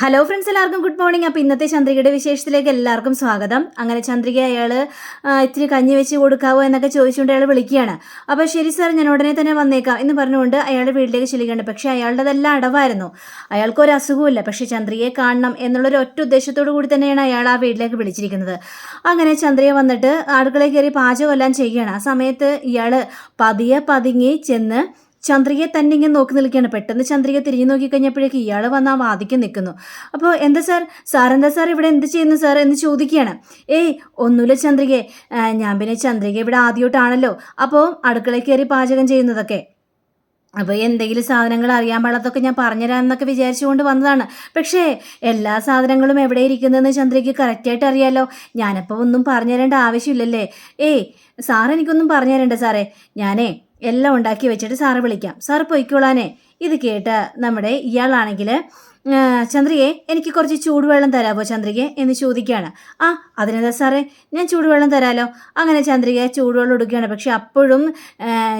Hello friends എല്ലാവർക്കും good morning അപ്പോൾ ഇന്നത്തെ ചന്ദ്രികയുടെ വിശേഷത്തിലേക്ക് എല്ലാവർക്കും സ്വാഗതം. അങ്ങനെ ചന്ദ്രിക അയാൾ ഇത്തിരി കഞ്ഞി വെച്ച് കൊടുക്കാവോ എന്നൊക്കെ ചോദിച്ചുകൊണ്ട് അയാൾ വിളിക്കുകയാണ്. അപ്പോൾ ശരി സാർ ഞാൻ ഉടനെ തന്നെ വന്നേക്കാം എന്ന് പറഞ്ഞുകൊണ്ട് അയാളുടെ വീട്ടിലേക്ക് ചെല്ലുകയാണ്. പക്ഷേ അയാളുടെതെല്ലാം അടവായിരുന്നു. അയാൾക്ക് ഒരു അസുഖമില്ല പക്ഷേ ചന്ദ്രികയെ കാണണം എന്നുള്ളൊരു ഒറ്റ ഉദ്ദേശത്തോടു കൂടി തന്നെയാണ് അയാൾ ആ വീട്ടിലേക്ക് വിളിച്ചിരിക്കുന്നത്. അങ്ങനെ ചന്ദ്രിക വന്നിട്ട് അടുക്കളയിൽ കയറി പാചകമെല്ലാം ചെയ്യുകയാണ്. ആ സമയത്ത് ഇയാൾ പതിയെ പതുങ്ങി ചെന്ന് ചന്ദ്രികയെ തന്നെ ഇങ്ങനെ നോക്കി നിൽക്കുകയാണ്. പെട്ടെന്ന് ചന്ദ്രിക തിരിഞ്ഞു നോക്കി കഴിഞ്ഞപ്പോഴേക്ക് ഇയാൾ വന്ന് ആ വാദിക്ക് നിൽക്കുന്നു. അപ്പോൾ എന്താ സാർ? സാർ എന്താ സാർ ഇവിടെ എന്ത് ചെയ്യുന്നു സാർ എന്ന് ചോദിക്കുകയാണ്. ഏയ് ഒന്നുമില്ല ചന്ദ്രികയെ ഞാൻ പിന്നെ ചന്ദ്രിക ഇവിടെ ആദ്യമായിട്ടാണല്ലോ അപ്പോൾ അടുക്കളയിൽ കയറി പാചകം ചെയ്യുന്നതൊക്കെ. അപ്പോൾ എന്തെങ്കിലും സാധനങ്ങൾ അറിയാൻ പാടാത്തൊക്കെ ഞാൻ പറഞ്ഞുതരാമെന്നൊക്കെ വിചാരിച്ചുകൊണ്ട് വന്നതാണ്. പക്ഷേ എല്ലാ സാധനങ്ങളും എവിടെ ഇരിക്കുന്നതെന്ന് ചന്ദ്രയ്ക്ക് കറക്റ്റായിട്ട് അറിയാലോ. ഞാനപ്പോൾ ഒന്നും പറഞ്ഞു തരേണ്ട ആവശ്യമില്ലല്ലേ. ഏയ് സാർ എനിക്കൊന്നും പറഞ്ഞു തരണ്ട സാറേ. ഞാനേ എല്ലാം ഉണ്ടാക്കി വെച്ചിട്ട് സാറ് വിളിക്കാം. സാറ് പൊയ്ക്കോളാനേ. ഇത് കേട്ട് നമ്മുടെ ഇയാളാണെങ്കിൽ ചന്ദ്രികയെ എനിക്ക് കുറച്ച് ചൂടുവെള്ളം തരാമോ ചന്ദ്രികയെ എന്ന് ചോദിക്കുകയാണ് ആ അതിനെന്താ സാറേ? ഞാൻ ചൂടുവെള്ളം തരാലോ? അങ്ങനെ ചന്ദ്രിക ചൂടുവെള്ളം എടുക്കുകയാണ്. പക്ഷെ അപ്പോഴും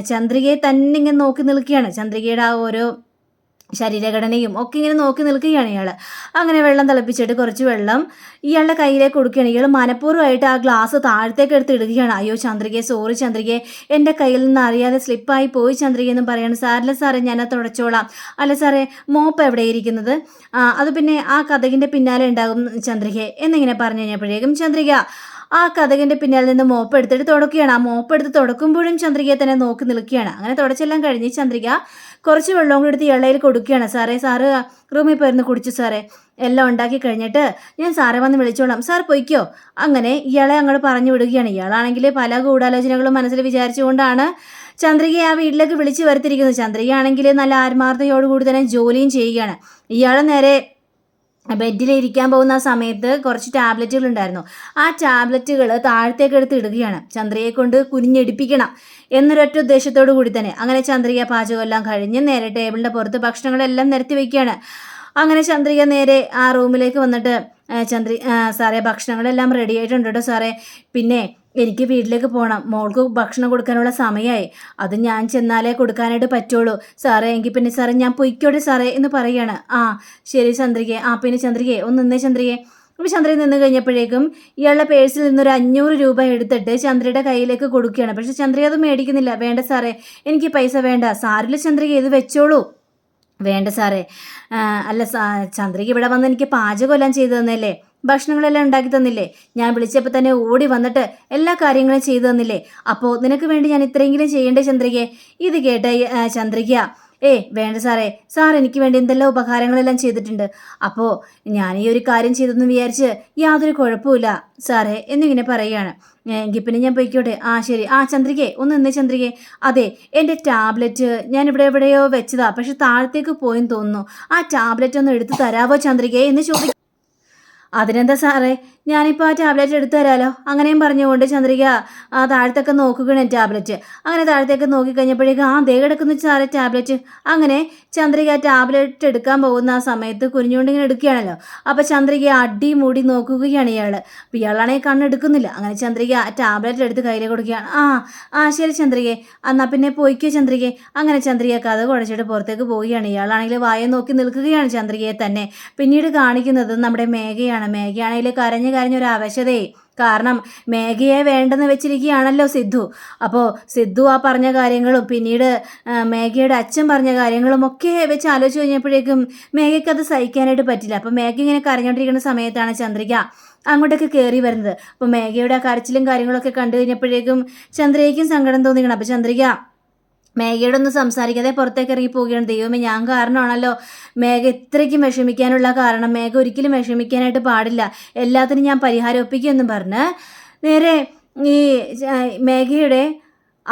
ചന്ദ്രികയെ തന്നെ ഇങ്ങനെ നോക്കി നിൽക്കുകയാണ്. ചന്ദ്രികയുടെ ആ ഓരോ ശരീരഘടനയും ഒക്കെ ഇങ്ങനെ നോക്കി നിൽക്കുകയാണ് ഇയാൾ അങ്ങനെ വെള്ളം തിളപ്പിച്ചിട്ട് കുറച്ച് വെള്ളം ഇയാളുടെ കയ്യിലേക്ക് കൊടുക്കുകയാണ്. ഇയാൾ മനഃപൂർവമായിട്ട് ആ ഗ്ലാസ് താഴത്തേക്ക് എടുത്ത് ഇടുകയാണ്. അയ്യോ ചന്ദ്രികയെ സോറി ചന്ദ്രികയെ എന്റെ കയ്യിൽ നിന്ന് അറിയാതെ സ്ലിപ്പായി പോയി ചന്ദ്രിക എന്ന് പറയാണ്. സാറില്ല സാറേ ഞാൻ അത് തുടച്ചോളാം. അല്ല സാറേ മോപ്പ് എവിടെ ഇരിക്കുന്നത്? അത് പിന്നെ ആ കഥകിന്റെ പിന്നാലെ ഉണ്ടാകും ചന്ദ്രികയെ എന്നിങ്ങനെ പറഞ്ഞു കഴിഞ്ഞപ്പോഴേക്കും ചന്ദ്രിക ആ കഥകിന്റെ പിന്നാലെ നിന്ന് മോപ്പ് എടുത്തിട്ട് തുടക്കുകയാണ്. ആ മോപ്പ് എടുത്ത് തുടക്കുമ്പോഴും ചന്ദ്രികയെ തന്നെ നോക്കി നിൽക്കുകയാണ്. അങ്ങനെ തുടച്ചെല്ലാം കഴിഞ്ഞ് ചന്ദ്രിക കുറച്ച് വെള്ളവും കൂടി എടുത്ത് ഇളയിൽ കൊടുക്കുകയാണ്. സാറേ സാറ് റൂമിൽ പോയിരുന്നു കുടിച്ചു സാറേ. എല്ലാം ഉണ്ടാക്കി കഴിഞ്ഞിട്ട് ഞാൻ സാറെ വന്ന് വിളിച്ചോളാം. സാർ പൊയ്ക്കോ. അങ്ങനെ ഇയാളെ അങ്ങോട്ട് പറഞ്ഞു വിടുകയാണ്. ഇയാളാണെങ്കിൽ പല ഗൂഢാലോചനകളും മനസ്സിൽ വിചാരിച്ചുകൊണ്ടാണ് ചന്ദ്രികയെ ആ വീട്ടിലേക്ക് വിളിച്ചു വരുത്തിയിരിക്കുന്നത്. ചന്ദ്രികയാണെങ്കിൽ നല്ല ആത്മാർത്ഥതയോടുകൂടി തന്നെ ജോലിയും ചെയ്യുകയാണ്. ഇയാൾ നേരെ ബെഡിൽ ഇരിക്കാൻ പോകുന്ന ആ സമയത്ത് കുറച്ച് ടാബ്ലറ്റുകൾ ഉണ്ടായിരുന്നു. ആ ടാബ്ലറ്റുകൾ താഴത്തേക്ക് എടുത്ത് ഇടുകയാണ്. ചന്ദ്രയെ കൊണ്ട് കുനിഞ്ഞെടുപ്പിക്കണം എന്നൊരൊറ്റ ഉദ്ദേശത്തോടു കൂടി തന്നെ. അങ്ങനെ ചന്ദ്രിക പാചകമെല്ലാം കഴിഞ്ഞ് നേരെ ടേബിളിന്റെ പുറത്ത് ഭക്ഷണങ്ങളെല്ലാം നിരത്തി വയ്ക്കുകയാണ് അങ്ങനെ ചന്ദ്രിക നേരെ ആ റൂമിലേക്ക് വന്നിട്ട് ചന്ദ്രി സാറേ ഭക്ഷണങ്ങളെല്ലാം റെഡി ആയിട്ടുണ്ട് കേട്ടോ സാറേ. പിന്നെ എനിക്ക് വീട്ടിലേക്ക് പോകണം മോൾക്ക് ഭക്ഷണം കൊടുക്കാനുള്ള സമയമായി അത് ഞാൻ ചെന്നാലേ കൊടുക്കാനായിട്ട് പറ്റുള്ളൂ. സാറേ എങ്കിൽ പിന്നെ സാറേ ഞാൻ പൊയ്ക്കോട്ടെ സാറേ എന്ന് പറയാണ്. ആ ശരി ചന്ദ്രികയെ. ആ പിന്നെ ചന്ദ്രികയെ. ഒന്ന് നിന്നേ ചന്ദ്രികയെ. അപ്പോൾ ചന്ദ്രൻ നിന്ന് കഴിഞ്ഞപ്പോഴേക്കും ഇയാളുടെ പേഴ്സിൽ നിന്നൊരു അഞ്ഞൂറ് രൂപ എടുത്തിട്ട് ചന്ദ്രയുടെ കയ്യിലേക്ക് കൊടുക്കുകയാണ്. പക്ഷെ ചന്ദ്രിക അത് മേടിക്കുന്നില്ല. വേണ്ട സാറേ എനിക്ക് പൈസ വേണ്ട. സാറിൽ ചന്ദ്രിക ഇത് വെച്ചോളൂ. വേണ്ട സാറേ. അല്ല ചന്ദ്രിക ഇവിടെ വന്ന് എനിക്ക് പാചകമെല്ലാം ചെയ്തു തന്നല്ലേ ഭക്ഷണങ്ങളെല്ലാം ഉണ്ടാക്കി തന്നില്ലേ? ഞാൻ വിളിച്ചപ്പോൾ തന്നെ ഓടി വന്നിട്ട് എല്ലാ കാര്യങ്ങളും ചെയ്തു തന്നില്ലേ? അപ്പോൾ നിനക്ക് വേണ്ടി ഞാൻ ഇത്രയെങ്കിലും ചെയ്യണ്ടേ ചന്ദ്രികയെ ഇത് കേട്ട ചന്ദ്രിക ഏ വേണ്ട സാറേ. സാർ എനിക്ക് വേണ്ടി എന്തെല്ലാം ഉപകാരങ്ങളെല്ലാം ചെയ്തിട്ടുണ്ട്. അപ്പോൾ ഞാൻ ഈ ഒരു കാര്യം ചെയ്തെന്ന് വിചാരിച്ച് യാതൊരു കുഴപ്പമില്ല സാറേ എന്നിങ്ങനെ പറയുകയാണ്. എങ്കിൽ പിന്നെ ഞാൻ പോയിക്കോട്ടെ. ആ ശരി. ആ ചന്ദ്രികേ ഒന്ന് നിന്നേ ചന്ദ്രികേ. അതെ എന്റെ ടാബ്ലറ്റ് ഞാൻ ഇവിടെ എവിടെയോ വെച്ചതാ. പക്ഷെ താഴത്തേക്ക് പോയെന്ന് തോന്നുന്നു. ആ ടാബ്ലറ്റ് ഒന്ന് എടുത്ത് തരാവോ ചന്ദ്രികേ എന്ന് ചോദിക്കും അതിനെന്താ സാറേ? ഞാനിപ്പോൾ ആ ടാബ്ലറ്റ് എടുത്തു തരാലോ അങ്ങനെയും പറഞ്ഞുകൊണ്ട് ചന്ദ്രിക ആ താഴത്തൊക്കെ നോക്കുകയാണ് ടാബ്ലറ്റ്. അങ്ങനെ താഴത്തേക്ക് നോക്കിക്കഴിഞ്ഞപ്പോഴേക്കും ആ ദേ കിടക്കുന്നു സാറേ ടാബ്ലറ്റ്. അങ്ങനെ ചന്ദ്രിക ടാബ്ലറ്റ് എടുക്കാൻ പോകുന്ന ആ സമയത്ത് കുനിഞ്ഞുകൊണ്ട് ഇങ്ങനെ എടുക്കുകയാണല്ലോ. അപ്പോൾ ചന്ദ്രിക അടി മൂടി നോക്കുകയാണ് ഇയാൾ അപ്പോൾ ഇയാളാണെങ്കിൽ കണ്ണെടുക്കുന്നില്ല അങ്ങനെ ചന്ദ്രിക ആ ടാബ്ലറ്റ് എടുത്ത് കയ്യിൽ കൊടുക്കുകയാണ്. ആ ആ ശരി ചന്ദ്രികയെ എന്നാൽ പിന്നെ പോയിക്കോ ചന്ദ്രികയെ അങ്ങനെ ചന്ദ്രിക കഥ കുഴച്ചിട്ട് പുറത്തേക്ക് പോവുകയാണ്. ഇയാളാണെങ്കിൽ വായ നോക്കി നിൽക്കുകയാണ് ചന്ദ്രികയെ തന്നെ. പിന്നീട് കാണിക്കുന്നത് നമ്മുടെ മേഘയാണ്. മേഘയാണെങ്കിൽ കരഞ്ഞ് കരഞ്ഞൊരു അവശതയെ കാരണം മേഘയെ വേണ്ടെന്ന് വെച്ചിരിക്കുകയാണല്ലോ സിദ്ധു. അപ്പോൾ സിദ്ധു ആ പറഞ്ഞ കാര്യങ്ങളും പിന്നീട് മേഘയുടെ അച്ഛൻ പറഞ്ഞ കാര്യങ്ങളും ഒക്കെ വെച്ച് ആലോചിച്ച് കഴിഞ്ഞപ്പോഴേക്കും മേഘയ്ക്ക് അത് സഹിക്കാനായിട്ട് പറ്റില്ല. അപ്പോൾ മേഘ ഇങ്ങനെ കരഞ്ഞുകൊണ്ടിരിക്കുന്ന സമയത്താണ് ചന്ദ്രിക അങ്ങോട്ടൊക്കെ കയറി വരുന്നത്. അപ്പോൾ മേഘയുടെ ആ കരച്ചിലും കാര്യങ്ങളൊക്കെ കണ്ടു കഴിഞ്ഞപ്പോഴേക്കും ചന്ദ്രികയ്ക്കും സങ്കടം തോന്നിക്കണം. അപ്പോൾ ചന്ദ്രിക മേഘയോട് ഒന്നും സംസാരിക്കാതെ പുറത്തേക്ക് ഇറങ്ങി പോവുകയാണ്. ദൈവമേ ഞാൻ കാരണമാണല്ലോ മേഘ ഇത്രയ്ക്കും വിഷമിക്കാനുള്ള കാരണം. മേഘ ഒരിക്കലും വിഷമിക്കാനായിട്ട് പാടില്ല. എല്ലാത്തിനും ഞാൻ പരിഹാരം ഒപ്പിക്കുമെന്നും പറഞ്ഞ് നേരെ ഈ മേഘയുടെ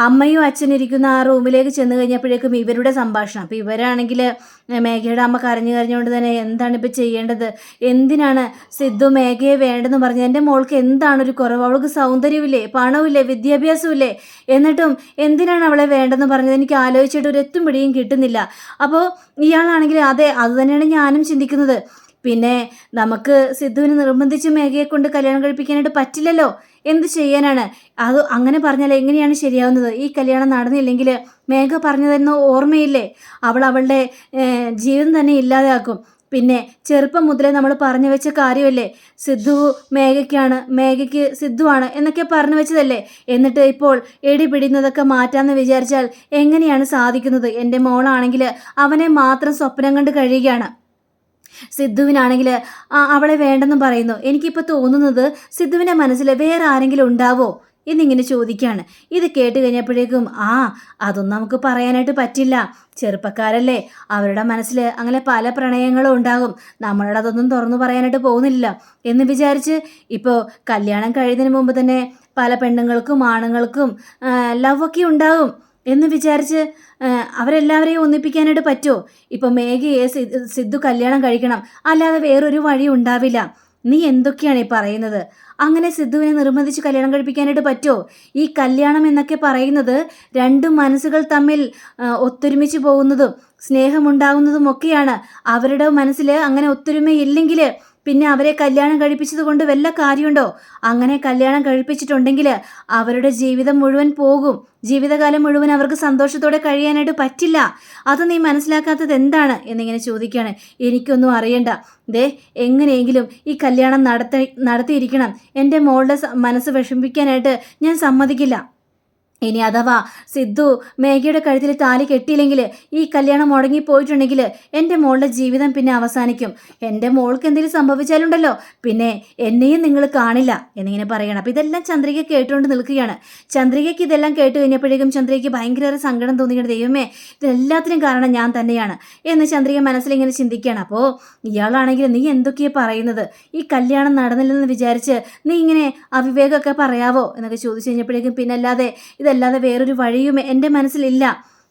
അമ്മയും അച്ഛനും ഇരിക്കുന്ന ആ റൂമിലേക്ക് ചെന്ന് കഴിഞ്ഞപ്പോഴേക്കും ഇവരുടെ സംഭാഷണം. അപ്പോൾ ഇവരാണെങ്കിൽ മേഘയുടെ അമ്മ കരഞ്ഞു കരഞ്ഞുകൊണ്ട് തന്നെ എന്താണ് ഇപ്പോൾ ചെയ്യേണ്ടത്? എന്തിനാണ് സിദ്ധു മേഘയെ വേണ്ടെന്ന് പറഞ്ഞത്? എന്റെ മോൾക്ക് എന്താണ് ഒരു കുറവ്? അവൾക്ക് സൗന്ദര്യമില്ലേ? പണമില്ലേ വിദ്യാഭ്യാസമില്ലേ എന്നിട്ടും എന്തിനാണ് അവളെ വേണ്ടെന്ന് പറഞ്ഞത്? എനിക്ക് ആലോചിച്ചിട്ട് ഒരു എത്തും പിടിയും കിട്ടുന്നില്ല. അപ്പോൾ ഇയാളാണെങ്കിൽ അതെ അത് തന്നെയാണ് ഞാനും ചിന്തിക്കുന്നത്. പിന്നെ നമുക്ക് സിദ്ധുവിന് നിർബന്ധിച്ച് മേഘയെ കൊണ്ട് കല്യാണം കഴിപ്പിക്കാനായിട്ട് പറ്റില്ലല്ലോ. എന്ത് ചെയ്യാനാണ്? അത് അങ്ങനെ പറഞ്ഞാൽ എങ്ങനെയാണ് ശരിയാവുന്നത്? ഈ കല്യാണം നടന്നില്ലെങ്കിൽ മേഘ പറഞ്ഞതെന്ന് ഓർമ്മയില്ലേ? അവൾ അവളുടെ ജീവിതം തന്നെ ഇല്ലാതാക്കും പിന്നെ ചെറുപ്പം മുതലേ നമ്മൾ പറഞ്ഞു വെച്ച കാര്യമല്ലേ? സിദ്ധു മേഘയ്ക്കാണ് മേഘയ്ക്ക് സിദ്ധുവാണ് എന്നൊക്കെ പറഞ്ഞു വെച്ചതല്ലേ? എന്നിട്ട് ഇപ്പോൾ എടി പിടിയുന്നതൊക്കെ മാറ്റാമെന്ന് വിചാരിച്ചാൽ എങ്ങനെയാണ് സാധിക്കുന്നത്? എന്റെ മോളാണെങ്കിൽ അവനെ മാത്രം സ്വപ്നം കണ്ട് കഴിയുകയാണ്. സിദ്ധുവിനാണെങ്കിൽ അവളെ വേണ്ടെന്നും പറയുന്നു. എനിക്കിപ്പോൾ തോന്നുന്നത് സിദ്ധുവിന്റെ മനസ്സിൽ വേറെ ആരെങ്കിലും ഉണ്ടാവോ? എന്നിങ്ങനെ ചോദിക്കുകയാണ് ഇത് കേട്ട് കഴിഞ്ഞപ്പോഴേക്കും ആ അതൊന്നും നമുക്ക് പറയാനായിട്ട് പറ്റില്ല. ചെറുപ്പക്കാരല്ലേ. അവരുടെ മനസ്സിൽ അങ്ങനെ പല പ്രണയങ്ങളും ഉണ്ടാകും. നമ്മളുടെ അതൊന്നും തുറന്നു പറയാനായിട്ട് പോകുന്നില്ല. എന്ന് വിചാരിച്ച് ഇപ്പോൾ കല്യാണം കഴിയുന്നതിന് മുമ്പ് തന്നെ പല പെണ്ണുങ്ങൾക്കും ആണുങ്ങൾക്കും ലവ് ഒക്കെ ഉണ്ടാകും. എന്ന് വിചാരിച്ച് അവരെല്ലാവരെയും ഒന്നിപ്പിക്കാനായിട്ട് പറ്റുമോ ഇപ്പം മേഘയെ സിദ്ധു കല്യാണം കഴിക്കണം. അല്ലാതെ വേറൊരു വഴി ഉണ്ടാവില്ല. നീ എന്തൊക്കെയാണ് ഈ പറയുന്നത്? അങ്ങനെ സിദ്ധുവിനെ നിർബന്ധിച്ച് കല്യാണം കഴിപ്പിക്കാനായിട്ട് പറ്റുമോ ഈ കല്യാണം എന്നൊക്കെ പറയുന്നത് രണ്ട് മനസ്സുകൾ തമ്മിൽ ഒത്തൊരുമിച്ച് പോകുന്നതും സ്നേഹമുണ്ടാകുന്നതും ഒക്കെയാണ് അവരുടെ മനസ്സിൽ അങ്ങനെ ഒത്തൊരുമയില്ലെങ്കിൽ പിന്നെ അവരെ കല്യാണം കഴിപ്പിച്ചത് കൊണ്ട് വല്ല കാര്യമുണ്ടോ? അങ്ങനെ കല്യാണം കഴിപ്പിച്ചിട്ടുണ്ടെങ്കിൽ അവരുടെ ജീവിതം മുഴുവൻ പോകും. ജീവിതകാലം മുഴുവൻ അവർക്ക് സന്തോഷത്തോടെ കഴിയാനായിട്ട് പറ്റില്ല. അത് നീ മനസ്സിലാക്കാത്തത് എന്താണ്? എന്നിങ്ങനെ ചോദിക്കുകയാണ്. എനിക്കൊന്നും അറിയണ്ട. ദേ എങ്ങനെയെങ്കിലും ഈ കല്യാണം നടത്തി നടത്തിയിരിക്കണം. എന്റെ മോളുടെ മനസ്സ് വിഷമിപ്പിക്കാനായിട്ട് ഞാൻ സമ്മതിക്കില്ല. ഇനി അഥവാ സിദ്ധു മേഘയുടെ കഴുത്തിൽ താലി കെട്ടിയില്ലെങ്കിൽ ഈ കല്യാണം മുടങ്ങി മുടങ്ങിപ്പോയിട്ടുണ്ടെങ്കിൽ എന്റെ മോളുടെ ജീവിതം പിന്നെ അവസാനിക്കും. എന്റെ മോൾക്ക് എന്തെങ്കിലും സംഭവിച്ചാലുണ്ടല്ലോ. പിന്നെ എന്നെയും നിങ്ങൾ കാണില്ല എന്നിങ്ങനെ പറയണം. അപ്പം ഇതെല്ലാം ചന്ദ്രിക കേട്ടുകൊണ്ട് നിൽക്കുകയാണ്. ചന്ദ്രികയ്ക്ക് ഇതെല്ലാം കേട്ട് കഴിഞ്ഞപ്പോഴേക്കും ചന്ദ്രികയ്ക്ക് ഭയങ്കര സങ്കടം തോന്നിയിട്ട് ദൈവമേ ഇതിനെല്ലാത്തിനും കാരണം ഞാൻ തന്നെയാണ് എന്ന് ചന്ദ്രിക മനസ്സിലിങ്ങനെ ചിന്തിക്കുകയാണ്. അപ്പോൾ ഇയാളാണെങ്കിൽ നീ എന്തൊക്കെയാണ് പറയുന്നത്? ഈ കല്യാണം നടന്നില്ലെന്ന് വിചാരിച്ച് നീ ഇങ്ങനെ അവിവേകമൊക്കെ പറയാവോ എന്നൊക്കെ ചോദിച്ചു കഴിഞ്ഞപ്പോഴേക്കും പിന്നെ അല്ലാതെ ഇതല്ലാതെ വേറൊരു വഴിയും എന്റെ മനസ്സിലില്ല.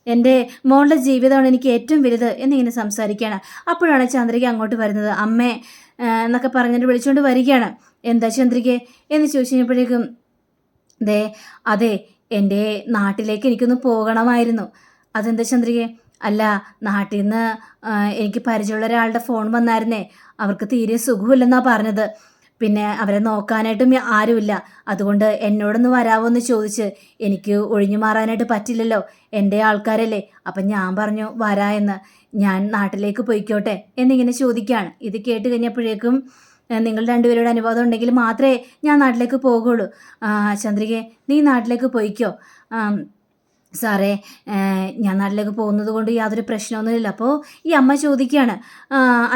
എന്റെ മോളുടെ ജീവിതമാണ് എനിക്ക് ഏറ്റവും വലുത് എന്നിങ്ങനെ സംസാരിക്കുകയാണ്. അപ്പോഴാണ് ചന്ദ്രിക അങ്ങോട്ട് വരുന്നത്. അമ്മേ എന്നൊക്കെ പറഞ്ഞിട്ട് വിളിച്ചുകൊണ്ട് വരികയാണ്. എന്താ ചന്ദ്രികെ? എന്ന് ചോദിച്ചു കഴിഞ്ഞപ്പോഴേക്കും ദേ അതെ എന്റെ നാട്ടിലേക്ക് എനിക്കൊന്ന് പോകണമായിരുന്നു. അതെന്താ ചന്ദ്രികെ? അല്ല നാട്ടിൽ നിന്ന് എനിക്ക് പരിചയമുള്ള ഒരാളുടെ ഫോൺ വന്നായിരുന്നേ. അവർക്ക് തീരെ സുഖമില്ലെന്നാണ് പറഞ്ഞത്. പിന്നെ അവരെ നോക്കാനായിട്ടും ആരുമില്ല. അതുകൊണ്ട് എന്നോടൊന്ന് വരാവോ എന്ന് ചോദിച്ച് എനിക്ക് ഒഴിഞ്ഞു മാറാനായിട്ട് പറ്റില്ലല്ലോ. എന്റെ ആൾക്കാരല്ലേ. അപ്പം ഞാൻ പറഞ്ഞു വരാ എന്ന്. ഞാൻ നാട്ടിലേക്ക് പോയിക്കോട്ടെ എന്നിങ്ങനെ ചോദിക്കുകയാണ്. ഇത് കേട്ട് കഴിഞ്ഞപ്പോഴേക്കും നിങ്ങൾ രണ്ടുപേരോട് അനുവാദം ഉണ്ടെങ്കിൽ മാത്രമേ ഞാൻ നാട്ടിലേക്ക് പോകുള്ളൂ ചന്ദ്രികെ നീ നാട്ടിലേക്ക് പോയിക്കോ. സാറേ ഞാൻ നാട്ടിലേക്ക് പോകുന്നത് കൊണ്ട് യാതൊരു പ്രശ്നമൊന്നുമില്ല. അപ്പോൾ ഈ അമ്മ ചോദിക്കുകയാണ്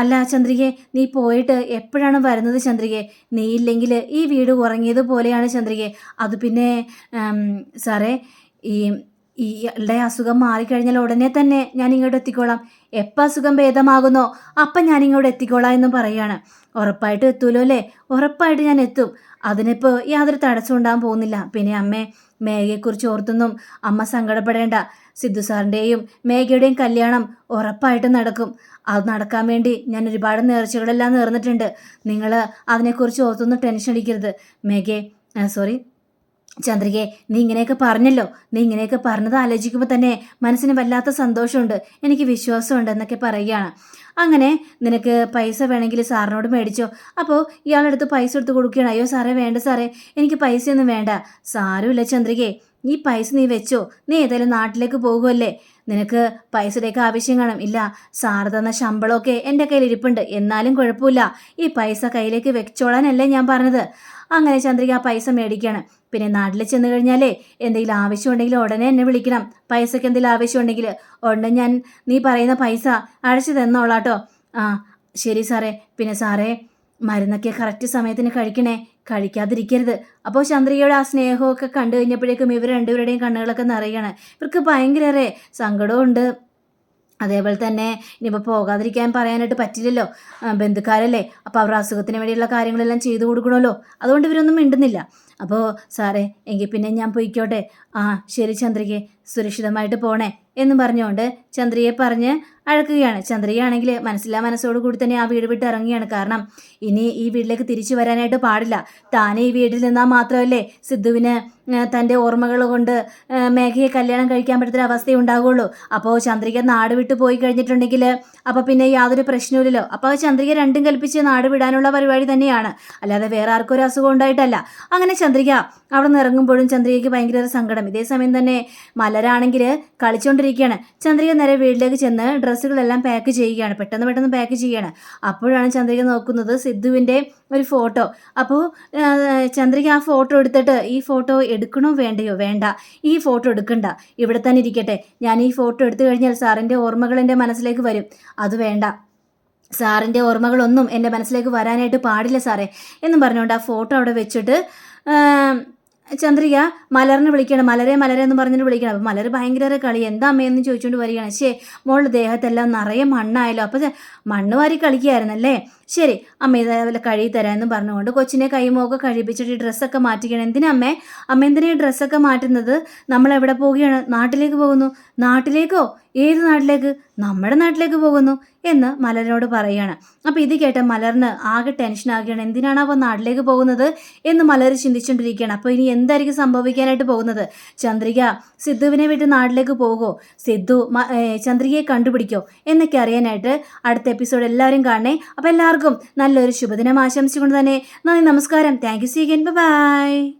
അല്ല ചന്ദ്രികെ നീ പോയിട്ട് എപ്പോഴാണ് വരുന്നത് ചന്ദ്രികെ? നീ ഇല്ലെങ്കിൽ ഈ വീട് ഉറങ്ങിയത് പോലെയാണ് ചന്ദ്രികെ. അത് പിന്നെ സാറേ ഈ ഇയാളുടെ അസുഖം മാറിക്കഴിഞ്ഞാൽ ഉടനെ തന്നെ ഞാൻ ഇങ്ങോട്ട് എത്തിക്കോളാം. എപ്പോൾ അസുഖം ഭേദമാകുന്നോ അപ്പം ഞാൻ ഇങ്ങോട്ട് എത്തിക്കോളാം എന്ന് പറയാണ് ഉറപ്പായിട്ട് എത്തുമല്ലോ അല്ലേ? ഉറപ്പായിട്ട് ഞാൻ എത്തും. അതിനിപ്പോൾ യാതൊരു തടസ്സം ഉണ്ടാകാൻ പോകുന്നില്ല. പിന്നെ അമ്മേ മേഘയെക്കുറിച്ച് ഓർത്തൊന്നും അമ്മ സങ്കടപ്പെടേണ്ട. സിദ്ധു സാറിന്റെയും മേഘയുടെയും കല്യാണം ഉറപ്പായിട്ട് നടക്കും. അത് നടക്കാൻ വേണ്ടി ഞാൻ ഒരുപാട് നേർച്ചകളെല്ലാം നേർന്നിട്ടുണ്ട്. നിങ്ങൾ അതിനെക്കുറിച്ച് ഓർത്തൊന്നും ടെൻഷൻ അടിക്കരുത്. മേഘയെ സോറി. ചന്ദ്രികെ നീ ഇങ്ങനെയൊക്കെ പറഞ്ഞല്ലോ. നീ ഇങ്ങനെയൊക്കെ പറഞ്ഞത് ആലോചിക്കുമ്പോൾ തന്നെ മനസ്സിന് വല്ലാത്ത സന്തോഷമുണ്ട്. എനിക്ക് വിശ്വാസമുണ്ട് എന്നൊക്കെ പറയുകയാണ്. അങ്ങനെ നിനക്ക് പൈസ വേണമെങ്കിൽ സാറിനോട് മേടിച്ചോ. അപ്പോൾ ഇയാളെടുത്ത് പൈസ എടുത്ത് കൊടുക്കുകയാണ്. അയ്യോ സാറേ വേണ്ട സാറേ എനിക്ക് പൈസയൊന്നും വേണ്ട. സാരമില്ല ചന്ദ്രികെ ഈ പൈസ നീ വെച്ചോ. നീ ഏതായാലും നാട്ടിലേക്ക് പോകുമല്ലേ നിനക്ക് പൈസയുടെയൊക്കെ ആവശ്യം കാണും. ഇല്ല സാറ് തന്ന ശമ്പളമൊക്കെ എന്റെ കയ്യിൽ ഇരിപ്പുണ്ട്. എന്നാലും കുഴപ്പമില്ല. ഈ പൈസ കയ്യിലേക്ക് വെച്ചോളാനല്ലേ ഞാൻ പറഞ്ഞത്. അങ്ങനെ ചന്ദ്രിക ആ പൈസ മേടിക്കുകയാണ്. പിന്നെ നാട്ടിൽ ചെന്ന് കഴിഞ്ഞാലേ എന്തെങ്കിലും ആവശ്യമുണ്ടെങ്കിൽ ഉടനെ എന്നെ വിളിക്കണം. പൈസയ്ക്ക് എന്തെങ്കിലും ആവശ്യമുണ്ടെങ്കിൽ ഉടനെ ഞാൻ നീ പറയുന്ന പൈസ അടച്ചു തന്നോളാട്ടോ. ആ ശരി സാറേ. പിന്നെ സാറേ മരുന്നൊക്കെ കറക്റ്റ് സമയത്തിന് കഴിക്കണേ. കഴിക്കാതിരിക്കരുത്. അപ്പോൾ ചന്ദ്രികയുടെ ആ സ്നേഹമൊക്കെ കണ്ടു കഴിഞ്ഞപ്പോഴേക്കും ഇവർ രണ്ടുപേരുടെയും കണ്ണുകളൊക്കെ നിറയാണ്. ഇവർക്ക് ഭയങ്കര സങ്കടമുണ്ട് അതേപോലെ തന്നെ ഇനിയിപ്പോൾ പോകാതിരിക്കാൻ പറയാനായിട്ട് പറ്റില്ലല്ലോ. ബന്ധുക്കാരല്ലേ? അപ്പോൾ അവരുടെ അസുഖത്തിന് വേണ്ടിയുള്ള കാര്യങ്ങളെല്ലാം ചെയ്തു കൊടുക്കണമല്ലോ. അതുകൊണ്ട് ഇവരൊന്നും മിണ്ടുന്നില്ല. അപ്പോൾ സാറേ എങ്കിൽ പിന്നെ ഞാൻ പോയിക്കോട്ടെ. ആ ശരി ചന്ദ്രികെ സുരക്ഷിതമായിട്ട് പോണേ എന്ന് പറഞ്ഞുകൊണ്ട് ചന്ദ്രിയെ പറഞ്ഞ് അഴക്കുകയാണ്. ചന്ദ്രികയാണെങ്കിൽ മനസ്സില്ലാ മനസ്സോട് കൂടി തന്നെ ആ വീട് വിട്ട് ഇറങ്ങിയാണ് കാരണം ഇനി ഈ വീട്ടിലേക്ക് തിരിച്ചു വരാനായിട്ട് പാടില്ല. താനെ ഈ വീട്ടിൽ നിന്നാൽ മാത്രമല്ലേ സിദ്ധുവിന് തന്റെ ഓർമ്മകൾ കൊണ്ട് മേഘയെ കല്യാണം കഴിക്കാൻ പറ്റുന്ന അവസ്ഥ ഉണ്ടാകുള്ളൂ അപ്പോൾ ചന്ദ്രിക നാട് വിട്ട് പോയി കഴിഞ്ഞിട്ടുണ്ടെങ്കിൽ അപ്പോൾ പിന്നെ യാതൊരു പ്രശ്നവുമില്ലല്ലോ. അപ്പോൾ ചന്ദ്രിക രണ്ടും കൽപ്പിച്ച് നാട് വിടാനുള്ള പരിപാടി തന്നെയാണ്. അല്ലാതെ വേറെ ആർക്കും ഒരു അസുഖം ഉണ്ടായിട്ടല്ല. അങ്ങനെ ചന്ദ്രിക. അവിടെ നിന്ന് ഇറങ്ങുമ്പോഴും ചന്ദ്രികയ്ക്ക് ഭയങ്കര സങ്കടം. ഇതേ സമയം തന്നെ മലരാണെങ്കിൽ കളിച്ചുകൊണ്ടിരിക്കുകയാണ് ചന്ദ്രിക നേരെ വീട്ടിലേക്ക് ചെന്ന് ഡ്രസ്സുകളെല്ലാം പാക്ക് ചെയ്യുകയാണ്. പെട്ടെന്ന് പെട്ടെന്ന് പാക്ക് ചെയ്യുകയാണ്. അപ്പോഴാണ് ചന്ദ്രിക നോക്കുന്നത് സിദ്ധുവിന്റെ ഒരു ഫോട്ടോ അപ്പോൾ ചന്ദ്രിക ആ ഫോട്ടോ എടുത്തിട്ട് ഈ ഫോട്ടോ എടുക്കണോ വേണ്ടയോ? വേണ്ട. ഈ ഫോട്ടോ എടുക്കണ്ട. ഇവിടെ തന്നെ ഇരിക്കട്ടെ. ഞാൻ ഈ ഫോട്ടോ എടുത്തു കഴിഞ്ഞാൽ സാറിന്റെ ഓർമ്മകൾ എന്റെ മനസ്സിലേക്ക് വരും. അത് വേണ്ട. സാറിന്റെ ഓർമ്മകളൊന്നും എന്റെ മനസ്സിലേക്ക് വരാനായിട്ട് പാടില്ല സാറേ. എന്നും പറഞ്ഞുകൊണ്ട് ആ ഫോട്ടോ അവിടെ വെച്ചിട്ട് ചന്ദ്രിക മലറിനെ വിളിക്കണം മലരെ മലരെ എന്ന് പറഞ്ഞിട്ട് വിളിക്കണം. അപ്പം മലർ ഭയങ്കര കളി. എന്താ അമ്മയെന്ന് ചോദിച്ചുകൊണ്ട് വരികയാണ്. ശേ മോളുടെ ദേഹത്തെല്ലാം നിറയെ മണ്ണായല്ലോ. അപ്പോൾ മണ്ണ് വാരി കളിക്കുകയായിരുന്നല്ലേ ശരി അമ്മ ഇതേപോലെ കഴുകി തരാമെന്ന് പറഞ്ഞുകൊണ്ട് കൊച്ചിനെ കൈമൊക്കെ കഴിപ്പിച്ചിട്ട് ഈ ഡ്രസ്സൊക്കെ മാറ്റിക്കണം. എന്തിനാ അമ്മേ? അമ്മ എന്തിനാ ഈ ഡ്രസ്സൊക്കെ മാറ്റുന്നത്? നമ്മൾ എവിടെ പോവുകയാണ്? നാട്ടിലേക്ക് പോകുന്നു. നാട്ടിലേക്കോ? ഏത് നാട്ടിലേക്ക്? നമ്മുടെ നാട്ടിലേക്ക് പോകുന്നു എന്ന് മലരോട് പറയുകയാണ് അപ്പോൾ ഇത് കേട്ട മലറിന് ആകെ ടെൻഷൻ ആകുകയാണ് എന്തിനാണ് അപ്പോൾ നാട്ടിലേക്ക് പോകുന്നത് എന്ന് മലർ ചിന്തിച്ചുകൊണ്ടിരിക്കുകയാണ് അപ്പോൾ ഇനി എന്തായിരിക്കും സംഭവിക്കാനായിട്ട് പോകുന്നത്? ചന്ദ്രിക സിദ്ധുവിനെ വിട്ട് നാട്ടിലേക്ക് പോകുമോ സിദ്ധു ചന്ദ്രികയെ കണ്ടുപിടിക്കോ എന്നൊക്കെ അറിയാനായിട്ട് അടുത്ത എപ്പിസോഡ് എല്ലാവരും കാണണേ. അപ്പോൾ എല്ലാവർക്കും നല്ലൊരു ശുഭദിനം ആശംസിച്ചുകൊണ്ട് തന്നെ നന്ദി നമസ്കാരം. Thank you see by